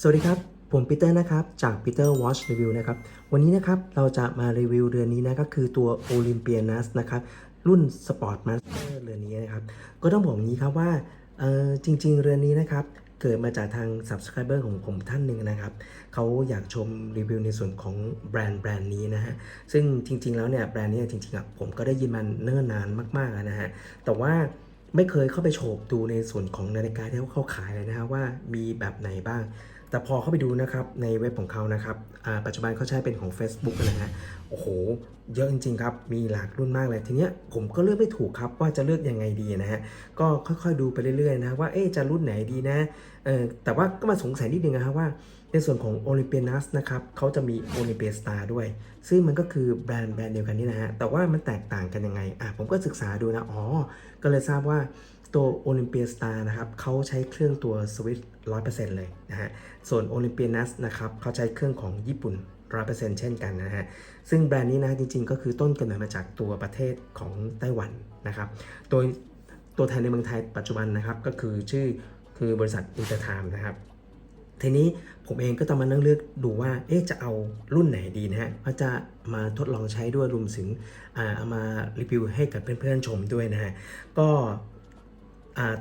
สวัสดีครับ ผมปีเตอร์นะครับ จาก Peter Watch Review นะครับ วันนี้นะครับ เราจะมารีวิวเรือนนี้นะก็คือตัว Olympianus นะครับ รุ่น Sport Master เรือนนี้นะครับ ก็ต้องบอกอย่างนี้ครับว่าเออจริง ๆ เรือนนี้นะครับ เกิดมาจากทาง Subscriber ของผมท่านหนึ่งนะครับ เขาอยากชมรีวิวในส่วนของแบรนด์แบรนด์นี้นะฮะ ซึ่งจริง ๆ แล้วเนี่ยแบรนด์นี้จริงๆอะผมก็ได้ยินมันเนิ่นนานมากๆนะฮะ แต่ว่าไม่เคยเข้าไปโฉบดูในส่วนของนาฬิกาที่เขาขายเลยนะฮะว่ามีแบบไหนบ้าง แต่พอเข้าไปดูนะครับในเว็บของเขานะครับปัจจุบันเขาใช้เป็นของ Facebook นะฮะโอ้โห เยอะจริงๆครับ มีหลากรุ่นมากเลยทีเนี้ยผมก็เลือกไม่ถูกครับว่าจะเลือกยังไงดีนะฮะก็ค่อยๆดูไปเรื่อยๆนะว่าเอ๊จะรุ่นไหนดีนะเออแต่ว่าก็มาสงสัยนิดนึงนะครับว่าในส่วนของ Olympianus นะครับเขาจะมี Olympia Star ด้วย ซึ่งมันก็คือแบรนด์แบรนด์เดียวกันนี่นะฮะแต่ว่ามันแตกต่างกันยังไงอะผมก็ศึกษาดูนะอ๋อก็เลยทราบว่า ตัว Olympia Star นะครับเขาใช้เครื่องตัว Swiss 100%เซ็นต์เลยนะฮะ ส่วน Olympianus นะครับเขาใช้เครื่องของญี่ปุ่น100%เปอร์เซ็นต์เช่นกันนะฮะ ซึ่งแบรนด์นี้นะจริงๆ ก็คือต้นกำเนิดมาจากตัวประเทศของไต้หวันนะครับ โดยตัวแทนในเมืองไทยปัจจุบันนะครับก็คือชื่อคือบริษัทอินเตอร์ไทม์นะครับทีนี้ผมเองก็ต้องมานั่งเลือกดูว่า เอ๊ะ จะเอารุ่นไหนดีนะฮะว่าจะมาทดลองใช้ด้วยรวมถึงเอามารีวิวให้กับเพื่อนๆชมด้วยนะฮะ ก็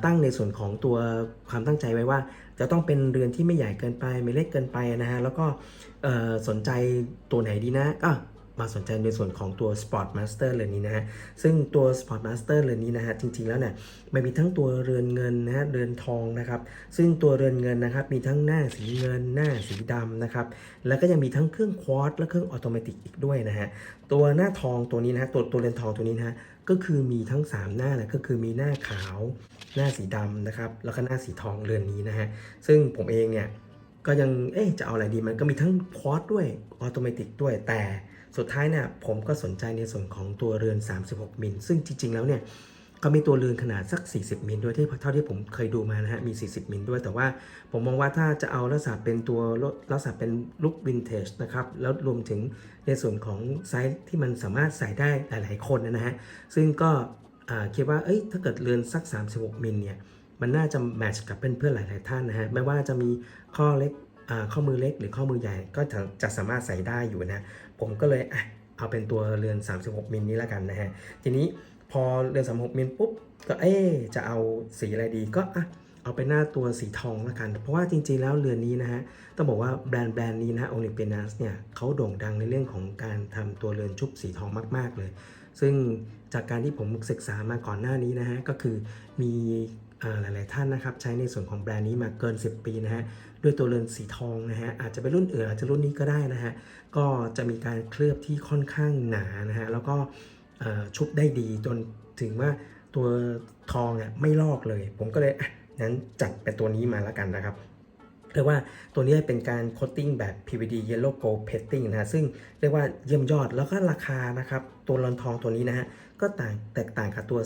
ตั้งในส่วนของตัวความตั้งใจไว้ว่า จะต้องเป็นเรือนที่ไม่ใหญ่เกินไปไม่เล็กเกินไปนะฮะแล้วก็สนใจตัวไหนดีนะก็ มาสนใจในส่วนของตัว Sport Master เรือนนี้นะฮะ ซึ่งตัว Sport Master เรือนนี้นะฮะ จริง ๆ แล้วเนี่ยมันมีทั้งตัวเรือนเงินนะฮะ เรือนทองนะครับ ซึ่งตัวเรือนเงินนะครับ มีทั้งหน้าสีเงิน หน้าสีดำนะครับ แล้วก็ยังมีทั้งเครื่องควอตและเครื่องออโตเมติกอีกด้วยนะฮะ ตัวหน้าทองตัวนี้นะฮะ ตัวตัวเรือนทองตัวนี้นะฮะ ก็คือมีทั้ง 3 หน้าแหละก็คือมีหน้าขาว หน้าสีดำนะครับ แล้วก็หน้าสีทองเรือนนี้นะฮะ ซึ่งผมเองเนี่ย ก็ยังเอ๊ะจะเอาอะไรดีมันก็มีทั้งควอตด้วยออโตเมติกด้วย แต่สุดท้ายเนี่ยผมก็สนใจในส่วนของตัวเรือน 36 มิล ซึ่งจริง ๆ แล้วเนี่ยก็มีตัวเรือนขนาดสัก 40 มิลด้วยที่เท่าที่ผมเคยดูมานะฮะมี 40 มิลด้วย แต่ว่าผมมองว่าถ้าจะเอาลักษณะเป็นตัวลักษณะเป็นลุควินเทจนะครับแล้วรวมถึงในส่วนของไซส์ที่มันสามารถใส่ได้หลาย ๆ คนนะฮะซึ่งก็คิดว่าเอ้ยถ้าเกิดเรือนสัก 36 มิลเนี่ย มันน่าจะแมทช์กับเพื่อนๆหลาย ๆ ท่านนะฮะไม่ว่าจะมีข้อเล็กข้อมือเล็กหรือข้อมือใหญ่ก็จะสามารถใส่ได้อยู่นะ ผมก็เลยเอาเป็นตัวเรือน 36มิลนี้แล้วกันนะฮะทีนี้พอเรือน 36มิลปุ๊บก็เอ๊จะเอาสีอะไรดีก็อะเอาเป็นหน้าตัวสีทองแล้วกัน เพราะว่าจริงๆ แล้วเรือนนี้นะฮะ ต้องบอกว่าแบรนด์แบรนด์นี้นะโอลิมเปียนัสเนี่ยเขาโด่งดังในเรื่องของการทำตัวเรือนชุบสีทองมาก ๆ เลย ซึ่งจากการที่ผมศึกษามาก่อนหน้านี้นะฮะ ก็คือมี หลาย ๆ ท่านนะครับใช้ในส่วนของแบรนด์นี้มาเกิน 10 ปีนะฮะด้วยตัวเรือนสีทองนะฮะอาจจะเป็นรุ่นอื่นอาจจะรุ่นนี้ก็ได้นะฮะก็จะมีการเคลือบที่ค่อนข้างหนานะฮะแล้วก็ชุบได้ดีจนถึงว่าตัวทองอะไม่ลอกเลย ผมก็เลยอะงั้นจัดเป็นตัวนี้มาแล้วกันนะครับเรียกว่าตัวนี้เป็นการโคตติ้งแบบ PVD Yellow Gold Painting นะฮะซึ่งเรียกว่าเยี่ยมยอดแล้วก็ราคานะครับ ตัวรอนทองตัวนี้นะฮะก็ต่างแตกต่างกับตัว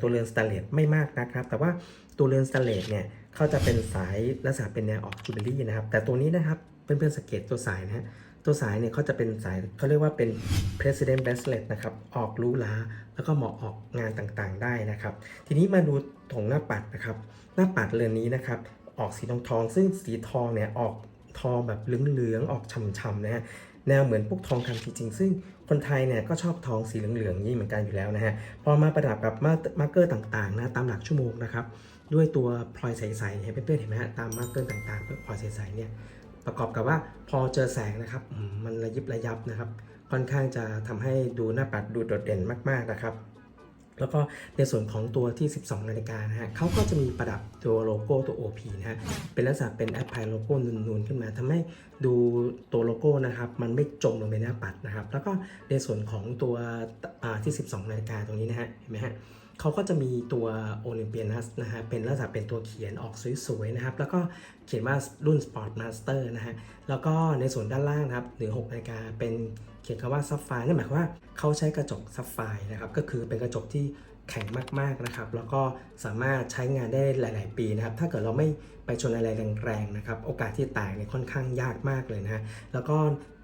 ตัวเรือนสแตนเลสไม่มากนะครับ แต่ว่าตัวเรือนสแตนเลสเนี่ยเขาจะเป็นสายลักษณะเป็นแนวออกจูเบลี่นะครับ แต่ตัวนี้นะครับเพื่อนๆสังเกตตัวสายนะฮะตัวสายเนี่ยเขาจะเป็นสายเขาเรียกว่าเป็น president bracelet นะครับ ออกรู้ลาแล้วก็เหมาะออกงานต่างๆได้นะครับ ทีนี้มาดูถงหน้าปัดนะครับ หน้าปัดเรือนนี้นะครับ ออกสีทองทอง ซึ่งสีทองเนี่ยออกทองแบบเหลืองๆออกฉ่ำๆนะฮะ แนวเหมือนพวกทองคำจริงๆซึ่งคนไทยเนี่ยก็ชอบทองสีเหลืองๆนี่เหมือนกันอยู่แล้วนะฮะพอมาประดับกับมาร์กเกอร์ต่างๆนะตามหลักชั่วโมงนะครับด้วยตัวพลอยใสๆเห็นเพื่อนๆเห็นไหมฮะตามมาร์กเกอร์ต่างๆพลอยใสๆเนี่ยประกอบกับว่าพอเจอแสงนะครับมมันระยิบระยับนะครับ ค่อนข้างจะทำให้ดูหน้าปัดดูโดดเด่นมากๆนะครับ แล้วก็ในส่วนของตัวที่ 12 นาฬิกานะฮะเขาก็จะมีประดับตัวโลโก้ตัว OP นะฮะ เป็นลักษณะเป็นแอปพลายโลโก้นูนๆ ขึ้นมาทำให้ดูตัวโลโก้นะครับ มันไม่จมลงไปในหน้าปัดนะครับ แล้วก็ในส่วนของตัวที่ 12 นาฬิกาตรงนี้นะฮะ เห็นไหมฮะเขาก็จะมีตัว Olympianus นะฮะ เป็นลักษณะเป็นตัวเขียนออกสวยๆนะครับ แล้วก็เขียนว่ารุ่น Sport Master นะฮะ แล้วก็ในส่วนด้านล่างนะครับหนือ6นาฬิกาเป็น ขียนคำว่าซับไฟนั่นหมายความว่าเขาใช้กระจกซับไฟนะครับก็คือเป็นกระจกที่แข็งมากๆนะครับแล้วก็สามารถใช้งานได้หลาย ๆ ปีนะครับถ้าเกิดเราไม่ไปชนอะไรแรงๆนะครับโอกาสที่แตกเนี่ยค่อนข้างยากมากเลยนะฮะแล้วก็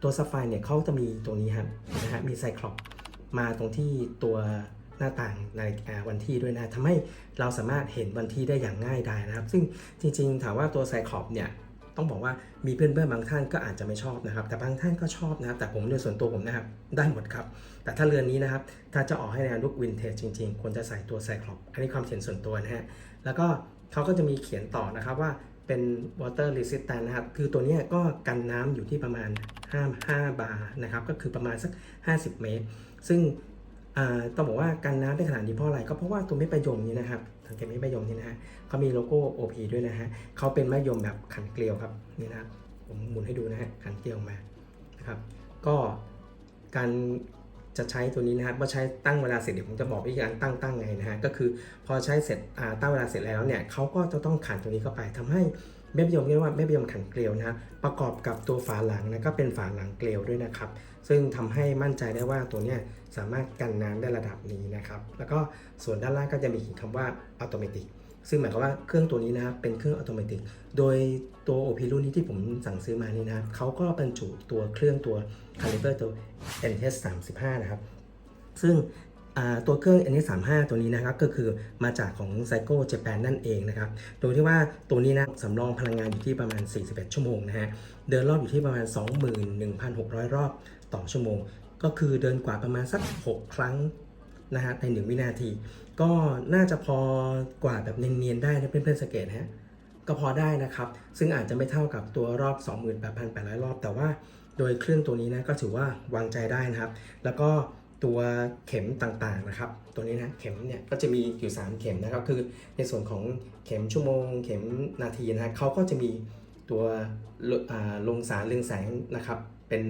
ตัวซับไฟเนี่ยเขาจะมีตัวนี้ครับนะฮะมีไซคลอปมาตรงที่ตัวหน้าต่างในวันที่ด้วยนะทำให้เราสามารถเห็นวันที่ได้อย่างง่ายดายนะครับ ซึ่งจริงๆ ถามว่าตัวไซคลอปเนี่ย ต้องบอกว่ามีเพื่อนๆบางท่านก็อาจจะไม่ชอบนะครับ แต่บางท่านก็ชอบนะครับ แต่ผมโดยส่วนตัวผมนะครับได้หมดครับ แต่ถ้าเรือนนี้นะครับ ถ้าจะออกให้แนวลุควินเทจจริงๆ ควรจะใส่ตัวไซคลอปอันนี้ความเห็นส่วนตัวนะฮะแล้วก็เขาก็จะมีเขียนต่อนะครับว่าเป็น water resistant นะครับ คือตัวนี้ก็กันน้ำอยู่ที่ประมาณ 5 5 บาร์นะครับ ก็คือประมาณสัก 50 เมตร ซึ่งต้องบอกว่ากันน้ำได้ขนาดนี้เพราะอะไร ก็เพราะว่าตัวเม็ดมะยมนี้นะครับ สังเกตเม็ดมะยมนี่นะฮะเขามีโลโก้ OP ด้วยนะฮะเขาเป็นมะยมแบบขันเกลียวครับนี่นะครับผมหมุนให้ดูนะฮะขันเกลียวมานะครับก็การจะใช้ตัวนี้นะครับว่อใช้ตั้งเวลาเสร็จเดี๋ยวผมจะบอกวิธีการตั้งตั้งไงนะฮะก็คือพอใช้เสร็จตั้งเวลาเสร็จแล้วเนี่ยเขาก็จะต้องขันตัวนี้เข้าไปทำให้ เม็ดมะยมเรียกว่าเม็ดมะยมขันเกลียวนะประกอบกับตัวฝาหลังนะก็เป็นฝาหลังเกลียวด้วยนะครับ ซึ่งทำให้มั่นใจได้ว่าตัวเนี้ยสามารถกันน้ำได้ระดับนี้นะครับ แล้วก็ส่วนด้านล่างก็จะมีคำว่าอัตโนมัติซึ่งหมายความว่าเครื่องตัวนี้นะครับเป็นเครื่องอัตโนมัติโดยตัว OP รุ่นนี้ที่ผมสั่งซื้อมานี่นะครับเขาก็บรรจุตัวเครื่องตัวคาลิเปอร์ตัว NTS 35 นะครับ ซึ่ง ตัวเครื่อง NS35 ตัวนี้นะครับก็คือมาจากของ Psycho Japan นั่นเองนะครับ โดยที่ว่าตัวนี้นะสำรองพลังงานอยู่ที่ประมาณ 41 ชั่วโมงนะฮะ เดินรอบอยู่ที่ประมาณ 21,600 รอบต่อชั่วโมง ก็คือเดินกว่าประมาณสัก 6 ครั้งนะฮะใน 1 วินาที ก็น่าจะพอกว่าแบบเนียนๆได้นะเพื่อนๆสังเกตฮะก็พอได้นะครับ ซึ่งอาจจะไม่เท่ากับตัวรอบ 28,800 รอบ แต่ว่าโดยเครื่องตัวนี้นะก็ถือว่าวางใจได้นะครับ แล้วก็ ตัวเข็มต่างๆนะครับ ตัวนี้นะเข็มเนี่ยก็จะมีอยู่ 3 เข็มนะครับ คือในส่วนของเข็มชั่วโมง เข็มนาทีนะฮะเขาก็จะมีตัวลลงสารเรืองแสงนะครับ เป็น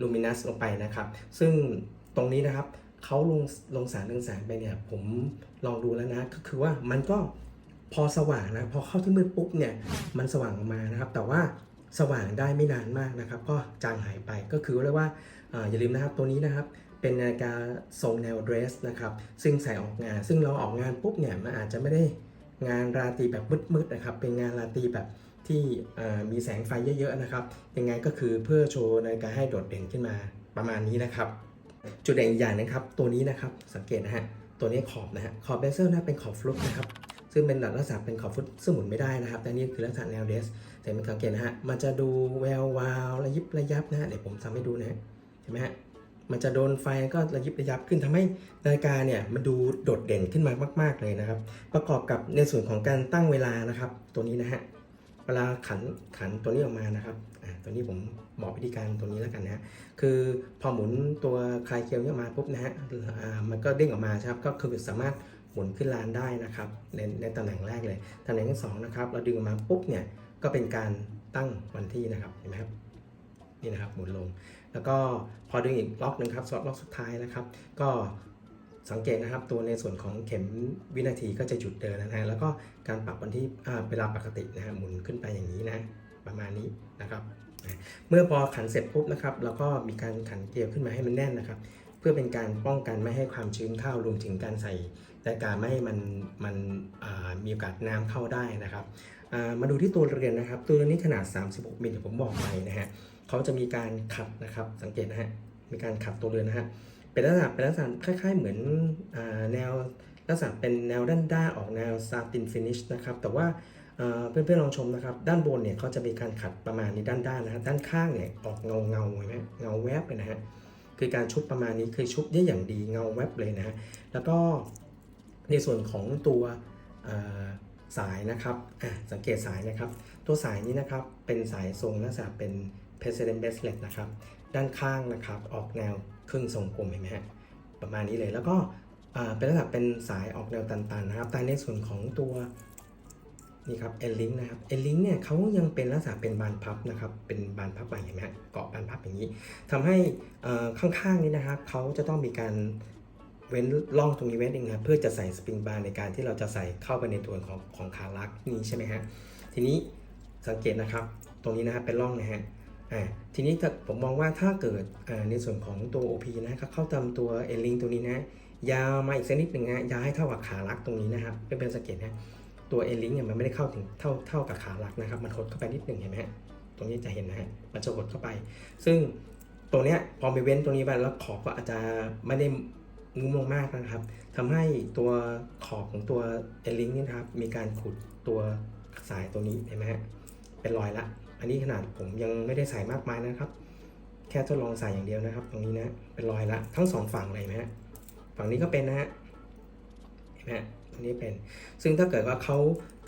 ลูมินัสลงไปนะครับ ซึ่งตรงนี้นะครับเขาลงลงสารเรืองแสงไปเนี่ย ผมลองดูแล้วนะก็คือว่ามันก็พอสว่างนะพอเข้าที่มืดปุ๊บเนี่ยมันสว่างออกมานะครับ แต่ว่าสว่างได้ไม่นานมากนะครับ ก็จางหายไปก็คือเรียกว่าอ่าอย่าลืมนะครับตัวนี้นะครับ เป็นนาฬิกาทรงแนวเดรสนะครับ ซึ่งใส่ออกงาน ซึ่งเราออกงานปุ๊บเนี่ยมันอาจจะไม่ได้งานราตรีแบบมืดๆนะครับ เป็นงานราตรีแบบที่มีแสงไฟเยอะๆนะครับยังไงก็คือเพื่อโชว์นาฬิกาให้โดดเด่นขึ้นมาประมาณนี้นะครับ จุดเด่นอีกอย่างนะครับ ตัวนี้นะครับสังเกตนะฮะตัวนี้ขอบนะฮะขอบเบเซลนะเป็นขอบฟลุกนะครับซึ่งเป็นลักษณะเป็นขอบฟุตซึ่งหมุนไม่ได้นะครับ แต่นี่คือลักษณะแนวเดส แต่มันสังเกตนะฮะมันจะดูแวววาวระยิบระยับนะฮะเดี๋ยวผมทำให้ดูนะฮะเห็นไหมฮะ มันจะโดนไฟก็ระยิบระยับขึ้นทำให้นาฬิกาเนี่ยมันดูโดดเด่นขึ้นมามาก ๆเลยนะครับ ประกอบกับในส่วนของการตั้งเวลานะครับ ตัวนี้นะฮะเวลาขันขันตัวนี้ออกมานะครับอ่าตัวนี้ผมบอกวิธีการตัวนี้แล้วกันนะคือพอหมุนตัวคลายเกลียวเนี่ยมาปุ๊บนะฮะอ่ามันก็เด้งออกมาครับก็คือสามารถหมุนขึ้นลานได้นะครับในในตำแหน่งแรกเลยตำแหน่งที่สองนะครับเราดึงออกมาปุ๊บเนี่ยก็เป็นการตั้งวันที่นะครับเห็นไหมครับนี่นะครับหมุนลง แล้วก็พอดึงอีกล็อกหนึ่งครับสล็อกสุดท้ายนะครับ ก็สังเกตนะครับตัวในส่วนของเข็มวินาทีก็จะหยุดเดินนะฮะแล้วก็การปรับวันที่เวลาปกตินะฮะหมุนขึ้นไปอย่างนี้นะประมาณนี้นะครับ เมื่อพอขันเสร็จปุ๊บนะครับเราก็มีการขันเกลียวขึ้นมาให้มันแน่นนะครับ เพื่อเป็นการป้องกันไม่ให้ความชื้นเข้ารวมถึงการใส่แต่การไม่ให้มันมันมีโอกาสน้ำเข้าได้นะครับมาดูที่ตัวเรือนนะครับ ตัวเรือนนี้ขนาด 36มิลที่ผมบอกไปนะฮะ เขาจะมีการขัดนะครับสังเกตนะฮะมีการขัดตัวเรือนนะฮะเป็นลักษณะเป็นลักษณะคล้าย ๆ เหมือนอแนวลักษณะเป็นแนวด้านด้านๆออกแนวซาตินฟินิชนะครับแต่ว่าเพื่อนๆลองชมนะครับ ด้านบนเนี่ยเขาจะมีการขัดประมาณนี้ด้านด้านนะฮะด้านข้างเนี่ยออกเงาเงาเห็นไหมเงาแวบเลยนะฮะคือการชุบประมาณนี้คือชุบได้อย่างดีเงาแวบเลยนะฮะแล้วก็ในส่วนของตัวสายนะครับสังเกตสายนะครับ ตัวสายนี้นะครับเป็นสายทรงลักษณะเป็น president bracelet นะครับ ด้านข้างนะครับออกแนวครึ่งทรงกลมเห็นไหมฮะประมาณนี้เลยแล้วก็เป็นลักษณะเป็นสายออกแนวตันๆนะครับแต่ในส่วนของตัวนี่ครับ e l i n k นะครับ e l i n k เนี่ยเขายังเป็นลักษณะเป็นบานพับนะครับเป็นบานพับใหม่เห็นไหมฮะเกาะบานพับอย่างนี้ทำให้ข้างๆนี้นะครับเขาจะต้องมีการเว้นร่องตรงนี้เว้นเองนะครับเพื่อจะใส่สปริงบาร์ในการที่เราจะใส่เข้าไปในตัวของของขาลักนี้ใช่ไหมฮะทีนี้สังเกตนะครับ ตรงนี้นะครับเป็นร่องนะฮะ ทีนี้ผมมองว่าถ้าเกิดในส่วนของตัว OP นะครับเข้าตามตัว e l i n k ตัวนี้นะยาวมาอีกสักนิดหนึ่งนะยาวให้เท่ากับขาลักตรงนี้นะครับเป็นเป็นสังเกตนะตัวเอลิงเนี่ยมันไม่ได้เข้าถึงเท่าเท่ากับขาลักนะครับ มันหดเข้าไปนิดหนึ่งเห็นไหมฮะตรงนี้จะเห็นนะฮะมันจะหดเข้าไป ซึ่งตรงเนี้ยพอไปเว้นตรงนี้ไปแล้วขอบก็อาจจะไม่ได้งุ้มลงมากนะครับทำให้ตัวขอบของตัวเอลิงนี่นะครับมีการขุดตัวสายตัวนี้เห็นไหมฮะเป็นรอยละ อันนี้ขนาดผมยังไม่ได้ใส่มากมายนะครับ แค่ทดลองใส่อย่างเดียวนะครับ ตรงนี้นะเป็นรอยละทั้งสองฝั่งเลยนะฮะฝั่งนี้ก็เป็นนะฮะเห็นไหมตรงนี้เป็น ซึ่งถ้าเกิดว่าเขา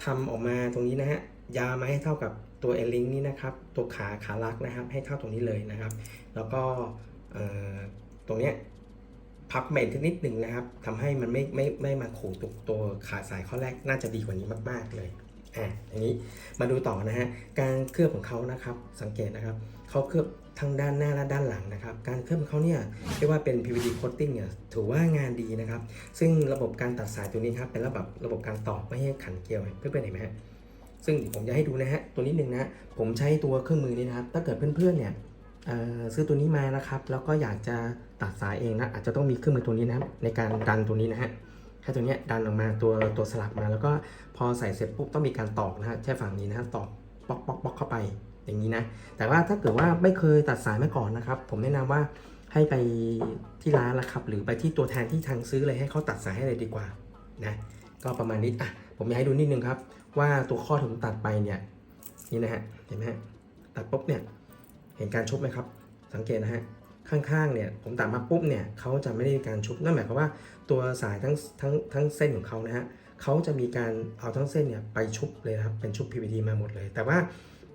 ทำออกมาตรงนี้นะฮะยาวมาให้เท่ากับตัวเอลิงนี่นะครับ ตัวขาขาลักนะครับ ให้เท่าตรงนี้เลยนะครับ แล้วก็ตรงเนี้ยพับเมนนิดหนึ่งนะครับทำให้มันไม่ไม่ไม่มาขู่ตุกตัวขาสายข้อแรกน่าจะดีกว่านี้มาก ๆ เลย อะทีนี้มาดูต่อนะฮะการเคลือบของเขานะครับสังเกตนะครับเขาเคลือบทั้งด้านหน้าและด้านหลังนะครับ การเคลือบของเขาเนี่ยเรียกว่าเป็น PVD coating เนี่ยถือว่างานดีนะครับ ซึ่งระบบการตัดสายตัวนี้ครับเป็นระบบระบบการต่อไม่ให้ขันเกลียวเพื่อนๆเห็นไหมฮะซึ่งผมจะให้ดูนะฮะตัวนี้หนึ่งนะผมใช้ตัวเครื่องมือนี้นะครับ ถ้าเกิดเพื่อนๆเนี่ยซื้อตัวนี้มานะครับ แล้วก็อยากจะตัดสายเองนะอาจจะต้องมีเครื่องมือตัวนี้นะครับในการดันตัวนี้นะฮะ แค่ตัวเนี้ยดันออกมาตัวตัวสลักมาแล้วก็พอใส่เสร็จปุ๊บต้องมีการตอกนะฮะแค่ฝั่งนี้นะฮะตอกป๊อกป๊อกป๊อกเข้าไปอย่างนี้นะ แต่ว่าถ้าเกิดว่าไม่เคยตัดสายมาก่อนนะครับ ผมแนะนำว่าให้ไปที่ร้านละครับ หรือไปที่ตัวแทนที่ทางซื้อเลยให้เขาตัดสายให้เลยดีกว่านะก็ประมาณนี้อะผมอยากให้ดูนิดนึงครับ ว่าตัวข้อที่ผมตัดไปเนี่ยนี่นะฮะเห็นไหมฮะตัดปุ๊บเนี่ยเห็นการชุบไหมครับ สังเกตนะฮะ ข้างๆเนี่ยผมตัดมาปุ๊บเนี่ยเขาจะไม่ได้มีการชุบนั่นหมายความว่าตัวสายทั้งทั้งทั้งเส้นของเขานะฮะเขาจะมีการเอาทั้งเส้นเนี่ยไปชุบเลยครับเป็นชุบ PVD มาหมดเลย แต่ว่า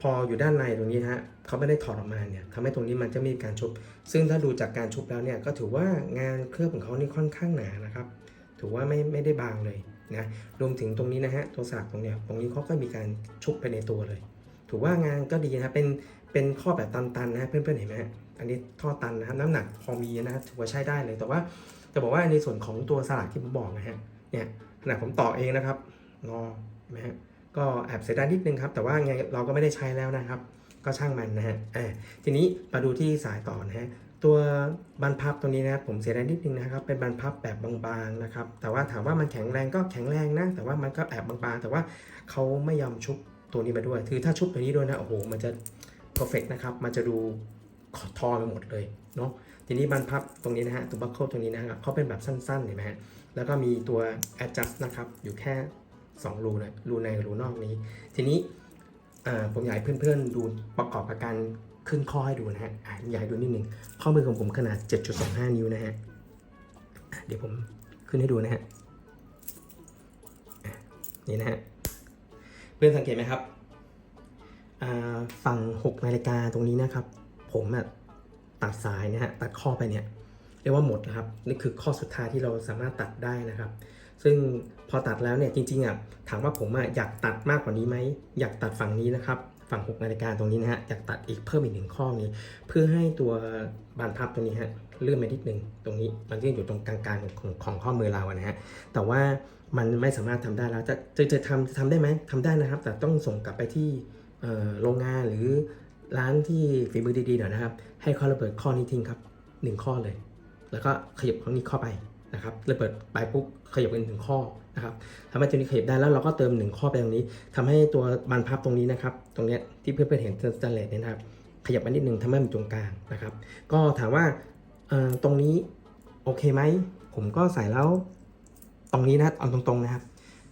พออยู่ด้านในตรงนี้ฮะเขาไม่ได้ถอดออกมาเนี่ยทำให้ตรงนี้มันจะไมมีการชุบ ซึ่งถ้าดูจากการชุบแล้วเนี่ยก็ถือว่างานเคลือบของเขานี่ค่อนข้างหนานะครับ ถือว่าไม่ไม่ได้บางเลยนะรวมถึงตรงนี้นะฮะตัวสลักตรงเนี้ยตรงนี้เขาก็มีการชุบไปในตัวเลย ถือว่างานก็ดีนะเป็นเป็นข้อแบบตันๆนะเพื่อนๆเห็นไหมฮะ อันนี้ท่อตันนะครับน้ำหนักพอมีนะครับถือว่าใช้ได้เลยแต่ว่าจะบอกว่าในส่วนของตัวสลักที่ผมบอกนะฮะเนี่ยขนาดผมต่อเองนะครับงอเห็นไหมฮะก็แอบเสียดายนิดนึงครับแต่ว่าไงเราก็ไม่ได้ใช้แล้วนะครับ ก็ช่างมันนะฮะอ่าทีนี้มาดูที่สายต่อนะฮะตัวบรรพับตัวนี้นะครับผมเสียดายนิดนึงนะครับ เป็นบรรพับแบบบางๆนะครับ แต่ว่าถามว่ามันแข็งแรงก็แข็งแรงนะ แต่ว่ามันก็แอบบางๆ แต่ว่าเขาไม่ยอมชุบตัวนี้มาด้วย คือถ้าชุบตัวนี้ด้วยนะโอ้โหมันจะ perfect นะครับ มันจะดู ทอไปหมดเลยเนาะทีนี้บรรพับตรงนี้นะฮะตัวบัคเกิลตรงนี้นะครับเขาเป็นแบบสั้นๆเห็นไหมฮะแล้วก็มีตัว adjust นะครับอยู่แค่2รูนะรูในกับรูนอกนี้ ทีนี้ผมอยากให้เพื่อนๆดูประกอบกับการขึ้นข้อให้ดูนะฮะอยากให้ดูนิดหนึ่งข้อมือของผมขนาด 7.25 นิ้วนะฮะเดี๋ยวผมขึ้นให้ดูนะฮะนี่นะฮะเพื่อนสังเกตไหมครับฝั่ง 6 นาฬิกาตรงนี้นะครับ ผมอะตัดสายนะฮะตัดข้อไปเนี่ยเรียกว่าหมดนะครับนี่คือข้อสุดท้ายที่เราสามารถตัดได้นะครับ ซึ่งพอตัดแล้วเนี่ยจริงๆอะถามว่าผมอะอยากตัดมากกว่านี้ไหมอยากตัดฝั่งนี้นะครับฝั่ง6นาฬิกาตรงนี้นะฮะอยากตัดอีกเพิ่มอีกหนึ่งข้อนี้ เพื่อให้ตัวบานพับตรงนี้ฮะเลื่อนไปนิดนึงตรงนี้มันเลื่อนอยู่ตรงกลางๆของของข้อมือเราอะนะฮะแต่ว่ามันไม่สามารถทำได้แล้วจะจะจะทำทำได้ไหมทำได้นะครับ แต่ต้องส่งกลับไปที่โรงงานหรือ ร้านที่ฝีมือดีๆหน่อยนะครับ ให้เขาระเบิดข้อนี้ทิ้งครับหนึ่งข้อเลย แล้วก็ขยับข้อนี้เข้าไปนะครับระเบิดไปปุ๊บขยับเป็นหนึ่งข้อนะครับทำให้ตัวนี้ขยับได้แล้วเราก็เติมหนึ่งข้อไปตรงนี้ทำให้ตัวบานพับตรงนี้นะครับ ตรงเนี้ยที่เพื่อนๆเห็นสแตนเลสเนี่ยนะครับ ขยับมานิดนึงทำให้มันตรงกลางนะครับ ก็ถามว่าเออตรงนี้โอเคไหมผมก็ใส่แล้วตรงนี้นะเอาตรงๆนะครับ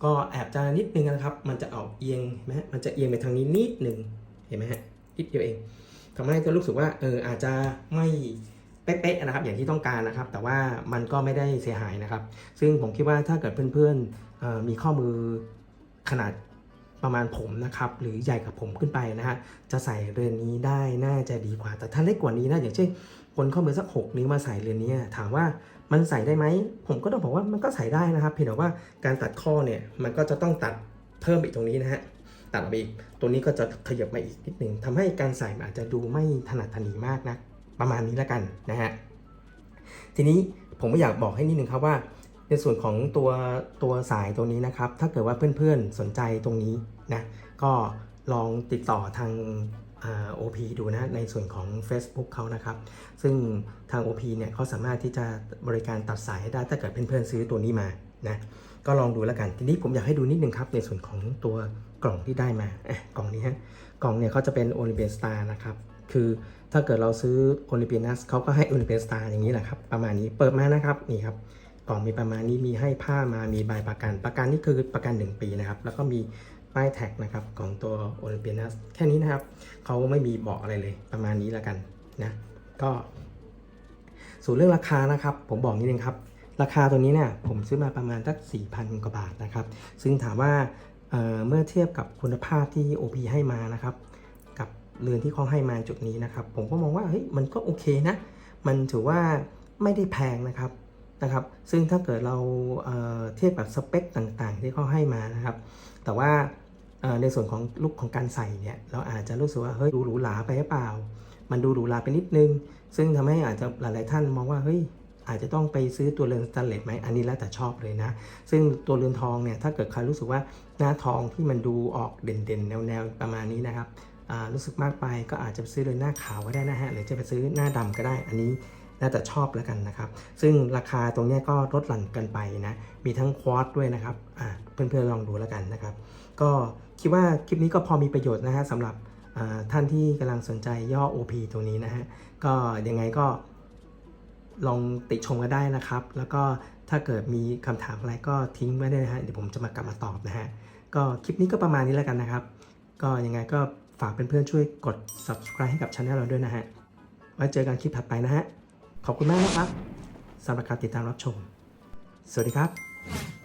ก็แอบจะนิดนึงนะครับ มันจะออกเอียงไหมมันจะเอียงไปทางนี้นิดหนึ่งเห็นไหมฮะ นิดเดียวเองทำให้ก็รู้สึกว่าเอออาจจะไม่เป๊ะๆนะครับ อย่างที่ต้องการนะครับ แต่ว่ามันก็ไม่ได้เสียหายนะครับ ซึ่งผมคิดว่าถ้าเกิดเพื่อนๆมีข้อมือขนาดประมาณผมนะครับหรือใหญ่กับผมขึ้นไปนะฮะจะใส่เรือนนี้ได้น่าจะดีกว่า แต่ถ้าเล็กกว่านี้นะอย่างเช่นคนข้อมือสักหกนิ้วมาใส่เรือนนี้ถามว่ามันใส่ได้ไหมผมก็ต้องบอกว่ามันก็ใส่ได้นะครับ เพียงแต่ว่าการตัดข้อเนี่ยมันก็จะต้องตัดเพิ่มอีกตรงนี้นะฮะ ตัดออกไปอีก ตัวนี้ก็จะขยับมาอีกนิดหนึ่งทำให้การใส่อาจจะดูไม่ถนัดถนีมากนะประมาณนี้แล้วกันนะฮะทีนี้ผมก็อยากบอกให้นิดนึงครับว่า ในส่วนของตัวตัวสายตัวนี้นะครับ ถ้าเกิดว่าเพื่อนๆสนใจตรงนี้นะก็ลองติดต่อทางอ่า OP ดูนะในส่วนของ Facebook เขานะครับ ซึ่งทาง OP เนี่ยเขาสามารถที่จะบริการตัดสายให้ได้ถ้าเกิดเพื่อนๆซื้อตัวนี้มานะ ก็ลองดูแล้วกัน ทีนี้ผมอยากให้ดูนิดนึงครับในส่วนของตัวกล่องที่ได้มากล่องนี้ฮะกล่องเนี่ยเขาจะเป็นโอลิเ i ียสตาร์นะครับคือถ้าเกิดเราซื้อโอลิเ i ียนัสเขาก็ให้โอลิเ i ียสตาร์อย่างนี้แหละครับประมาณนี้เปิดมานะครับนี่ครับกล่องมีประมาณนี้มีให้ผ้ามามีใบประกัน ประกันนี่คือประกัน 1 ปีนะครับแล้วก็มีป้ายแท็กนะครับของตัว Olympianus แค่นี้นะครับเขาไม่มีบอกอะไรเลยประมาณนี้แล้วกันนะก็ส่วนเรื่องราคานะครับ ผมบอกนิดนึงครับ ราคาตัวนี้เนี่ยผมซื้อมาประมาณสัก4,000 กว่าบาทนะครับ ซึ่งถามว่าเเมื่อเทียบกับคุณภาพที่ OP ให้มานะครับ กับเรือนที่เขาให้มาจุดนี้นะครับ ผมก็มองว่าเฮ้ยมันก็โอเคนะ มันถือว่าไม่ได้แพงนะครับนะครับ ซึ่งถ้าเกิดเราเเทียบกับสเปคต่างๆ ที่เขาให้มานะครับ แต่ว่าในส่วนของลุคของการใส่เนี่ยเราอาจจะรู้สึกว่าเฮ้ยดูหรูหราไปหรือเปล่า มันดูหรูหราไปนิดนึง ซึ่งทำให้อาจจะหลายๆท่านมองว่าเฮ้ย อาจจะต้องไปซื้อตัวเรือนสแตนเลสไหมอันนี้แล้วแต่ชอบเลยนะ ซึ่งตัวเรือนทองเนี่ยถ้าเกิดใครรู้สึกว่าหน้าทองที่มันดูออกเด่นๆ แนวๆประมาณนี้นะครับรู้สึกมากไปก็อาจจะซื้อเรือนหน้าขาวก็ได้นะฮะหรือจะไปซื้อหน้าดำก็ได้อันนี้แล้วแต่ชอบแล้วกันนะครับ ซึ่งราคาตรงเนี้ยก็ลดหลั่นกันไปนะ มีทั้งควอตด้วยนะครับเพื่อนๆลองดูแล้วกันนะครับ ก็คิดว่าคลิปนี้ก็พอมีประโยชน์นะฮะสำหรับท่านที่กำลังสนใจย่อ OP ตรงนี้นะฮะ ก็ยังไงก็ ลองติชมกันได้นะครับ แล้วก็ถ้าเกิดมีคำถามอะไรก็ทิ้งไว้ได้นะฮะเดี๋ยวผมจะมากลับมาตอบนะฮะก็คลิปนี้ก็ประมาณนี้แล้วกันนะครับ ก็ยังไงก็ฝากเพื่อนๆช่วยกด subscribe ให้กับช่องเราด้วยนะฮะไว้เจอกันคลิปถัดไปนะฮะขอบคุณมากนะครับสำหรับการติดตามรับชม สวัสดีครับ